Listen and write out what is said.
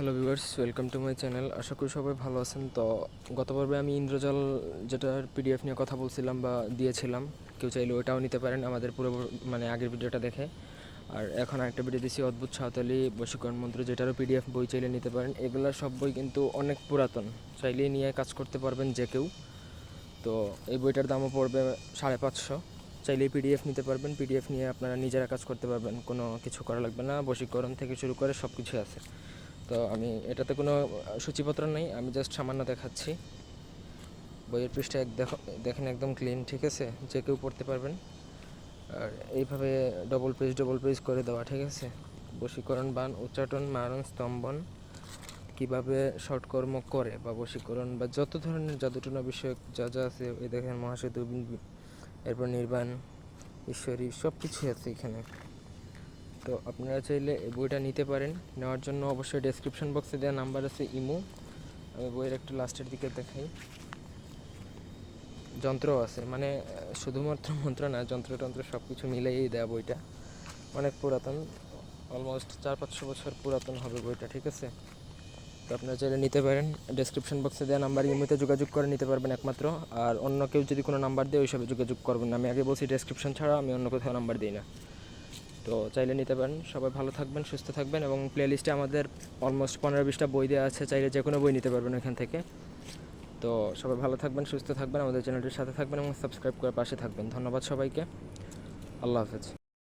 Hello viewers, welcome to my channel. আশা করি সবাই ভালো আছেন। তো গত পর্বে আমি ইন্দ্রজল যেটার পিডিএফ নিয়ে কথা বলছিলাম বা দিয়েছিলাম, কেউ চাইলে ওটাও নিতে পারেন আমাদের পুরো মানে আগের ভিডিওটা দেখে। আর এখন আরেকটা ভিডিও দিচ্ছি অদ্ভুত সাঁওতালি বশীকরণ মন্ত্র, যেটারও পিডিএফ বই চাইলে নিতে পারেন। এগুলা সব বই কিন্তু অনেক পুরাতন, চাইলেই নিয়ে কাজ করতে পারবেন যে কেউ। তো এই বইটার দামও পড়বে সাড়ে পাঁচশো। চাইলে পিডিএফ নিতে পারবেন, পিডিএফ নিয়ে আপনারা নিজেরা কাজ করতে পারবেন। কোনো কিছু করা লাগবে না, বশীকরণ থেকে শুরু করে সব কিছু আছে। তো আমি এটাতে কোনো সূচিপত্র নেই, আমি জাস্ট সামান্য দেখাচ্ছি। বইয়ের পৃষ্ঠা এক দেখো, দেখেন একদম ক্লিন ঠিক আছে? যে কেউ পড়তে পারবেন। আর এইভাবে ডবল পেজ ডবল পেজ করে দেওয়া, ঠিক আছে? বশীকরণ, বান, উচ্চাটন, মারণ, স্তম্ভন, কীভাবে শর্টকর্ম করে বা বশীকরণ বা যত ধরনের জাদুটনা বিষয়ক যা যা আছে, এই দেখেন মহাসেতু বি- এরপর নির্বাণ, ঈশ্বরী সব কিছুই আছে এখানে। তো আপনারা চাইলে এই বইটা নিতে পারেন। নেওয়ার জন্য অবশ্যই ডেসক্রিপশন বক্সে দেওয়া নাম্বার আছে ইমো। আমি বইয়ের একটু লাস্টের দিকে দেখাই। যন্ত্র আছে মানে শুধুমাত্র মন্ত্র না যন্ত্রটন্ত্র সব কিছু মিলেই দেওয়া বইটা। অনেক পুরাতন অলমোস্ট চার পাঁচশো বছর পুরাতন হবে বইটা, ঠিক আছে? তো আপনারা চাইলে নিতে পারেন। ডেসক্রিপশন বক্সে দেওয়া নাম্বার ইমোতে যোগাযোগ করে নিতে পারবেন একমাত্র। আর অন্য কেউ যদি কোনো নাম্বার দেয়, ওইসবে যোগাযোগ করবেন আমি আগে বলছি ডেসক্রিপশন ছাড়া আমি অন্য কোথাও নাম্বার দিই না। তো চাইলে নিতে পারেন। সবাই ভালো থাকবেন, সুস্থ থাকবেন এবং প্লেলিস্টে আমাদের অলমোস্ট পনেরো বিশটা বই দেওয়া আছে, চাইলে যে কোনো বই নিতে পারবেন এখান থেকে। তো সবাই ভালো থাকবেন, সুস্থ থাকবেন, আমাদের চ্যানেলটির সাথে থাকবেন এবং সাবস্ক্রাইব করে পাশে থাকবেন। ধন্যবাদ সবাইকে। আল্লাহ হাফেজ।